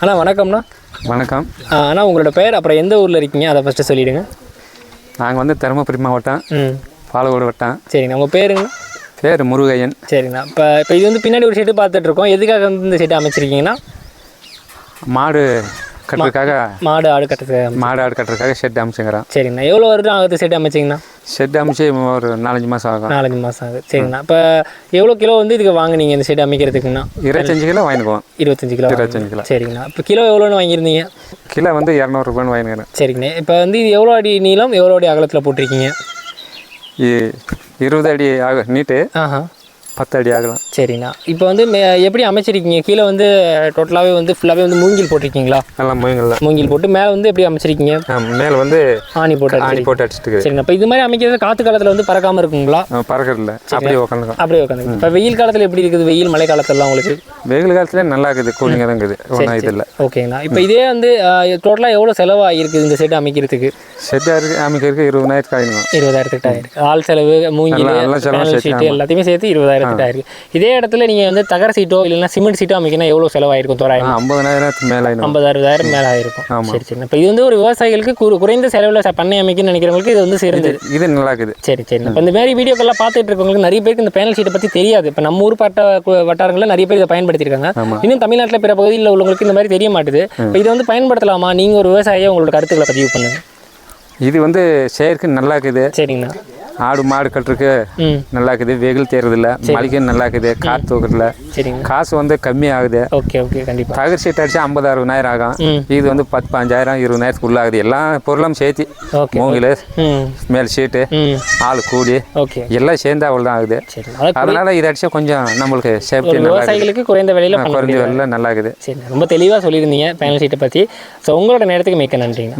அண்ணா வணக்கம்ண்ணா. வணக்கம். அண்ணா உங்களோட பெயர் அப்புறம் எந்த ஊரில் இருக்கீங்க? அதை ஃபஸ்ட்டு சொல்லிவிடுங்க நாங்கள் வந்து தருமபுரி மாவட்டம் பாலக்கோடு வட்டம். சரிங்கண்ணா உங்கள் பேருங்க பேர் முருகையன். சரிங்கண்ணா இப்போ இப்போ இது வந்து பின்னாடி ஒரு ஷெட்டு பார்த்துட்ருக்கோம் எதுக்காக வந்து இந்த ஷெட்டு அமைச்சிருக்கீங்கன்னா மாடு கட்டுறதுக்காக மாடு ஆடு கட்டுறதுக்கு மாடு ஆடு கட்டுறதுக்காக ஷெட் அமைச்சுங்கிறோம் சரிங்கண்ணா. எவ்வளோ வருடம் ஆகுது ஷெட் அமைச்சிங்கண்ணா ஷெட் அமைச்சு ஒரு நாலஞ்சு மாதம் ஆகும். நாலஞ்சு மாதம் ஆகுது. சரிங்கண்ணா. இப்போ எவ்வளோ கிலோ வந்து இதுக்கு வாங்குனீங்க இந்த ஷெட் அமைக்கிறதுக்குண்ணா இருபத்தஞ்சு கிலோ வாங்கிக்குவோம். இருபத்தஞ்சு கிலோ இருபத்தஞ்சு கிலோ. சரிங்கண்ணா. இப்போ கிலோ எவ்வளோன்னு வாங்கியிருந்தீங்க? கிலோ வந்து இரநூறுபான்னு வாங்கிக்கிறேன் சரிங்கண்ணா. இப்போ வந்து இது எவ்வளோ அடி நீளம் எவ்வளோ அடி அகலத்தில் போட்டிருக்கீங்க? இருபது அடி ஆகும் நீட்டு. ஆஹா. பத்து அடி ஆகலாம். சரிங்கண்ணா இப்போ வந்து எப்படி அமைச்சிருக்கீங்க? கீழே வந்து டோட்டலாகவே வந்து ஃபுல்லாகவே வந்து மூங்கில் போட்டிருக்கீங்களா? நல்லா முயங்கல்ல மூங்கில் போட்டு மேலே வந்து எப்படி அமைச்சிருக்கீங்க? மேலே வந்து ஆணி போட்டு ஆணி. போட்டு அடிச்சுட்டு சரிங்கண்ணா இப்போ இது மாதிரி அமைக்கிறது காற்று காலத்தில் வந்து பறக்காமல் இருக்குங்களா? பறக்கிறதில்ல. அப்படியே உட்காந்துக்கும் அப்படியே உட்காந்து இப்போ வெயில் காலத்தில் எப்படி இருக்குது? வெயில் மழை காலத்துலலாம் உங்களுக்கு? வெயில் காலத்துல நல்லா இருக்குது. கூலிங்காக தான் இருக்குது. ஒன்றும் இது இல்லை. ஓகேங்கண்ணா. இப்போ இதே வந்து டோட்டலாக எவ்வளோ செலவாகிருக்குது இந்த செட் அமைக்கிறதுக்கு? இருக்கு அமைக்கிறதுக்கு இருபதாயிரத்துக்கு ஆயிடுங்க. இருபதாயிரத்துக்கு ஆயிருக்கு. ஆள் செலவு மூங்கில் பேனல் சேர்த்து, ஷீட்டு இருபதாயிரத்துக்கு ஆயிருக்கு இதே இடத்துல நீங்கள் வந்து தகர சீட்டோ இல்லைன்னா சிமெண்ட் சீட்டோ அமைக்கணும் எவ்வளோ செலவாயிருக்கும் தோராயம் ஐம்பதனாயிரத்துக்கு மேலே ஐம்பது அறுபதாயிரம் மேலே ஆயிருக்கும் சரி சரி. இப்போ இது வந்து ஒரு விவசாயிகளுக்கு குறு- குறைந்த செலவில் பண்ணை அமைக்கணும்னு நினைக்கிறவங்களுக்கு இது வந்து சிறந்தது. இது நல்லா இருக்குது சரி. சரி இப்போ இந்த மாதிரி வீடியோக்கெல்லாம் பார்த்துட்டு இருக்கவங்களுக்கு நிறைய பேருக்கு இந்த பேனல் ஷீட்டை பற்றி தெரியாது. இப்போ நம்ம ஊர் பட்ட வட்டாரங்களில் நிறைய பேர் இதை பயன்படுத்தியிருக்காங்க. இன்னும் தமிழ்நாட்டில் பிற பகுதியில் உள்ளவங்களுக்கு இந்த மாதிரி தெரிய மாட்டுது. இப்போ இதை வந்து பயன்படுத்தலாமா? நீங்கள் ஒரு விவசாயியை உங்களோட கருத்துக்களை பதிவு பண்ணுங்க. இது வந்து செயற்கை நல்லா இருக்குது சரிங்கண்ணா. ஆடு மாடு கட்டுறதுக்கு ம். நல்லா இருக்குது வெயில் தேர்றதில்ல. மளிகை நல்லா இருக்குது காற்று தூக்குறதுல காசு வந்து கம்மி ஆகுது ஓகே ஓகே கண்டிப்பாக தகர் சீட் அடிச்சு ஐம்பது அறுபதாயிரம் ஆகும். இது வந்து பத்து பதினஞ்சாயிரம் இருபதாயிரத்துக்கு ஆகுது எல்லா பொருளும் சேர்த்து. மூங்கில் மேல் சீட்டு ஆள் கூடி எல்லாம் சேர்ந்து அவ்வளோ தான் ஆகுது அதனால இது அடிச்சா கொஞ்சம் நம்மளுக்கு சேஃப்டி விவசாயிகளுக்கு குறைந்த விலையில் குறைஞ்ச விலையில் நல்லா இருக்குது ரொம்ப தெளிவாக சொல்லியிருந்தீங்க பேனல் ஷீட்டை பற்றி ஸோ உங்களோட நேரத்துக்கு மிக்க நன்றிங்க.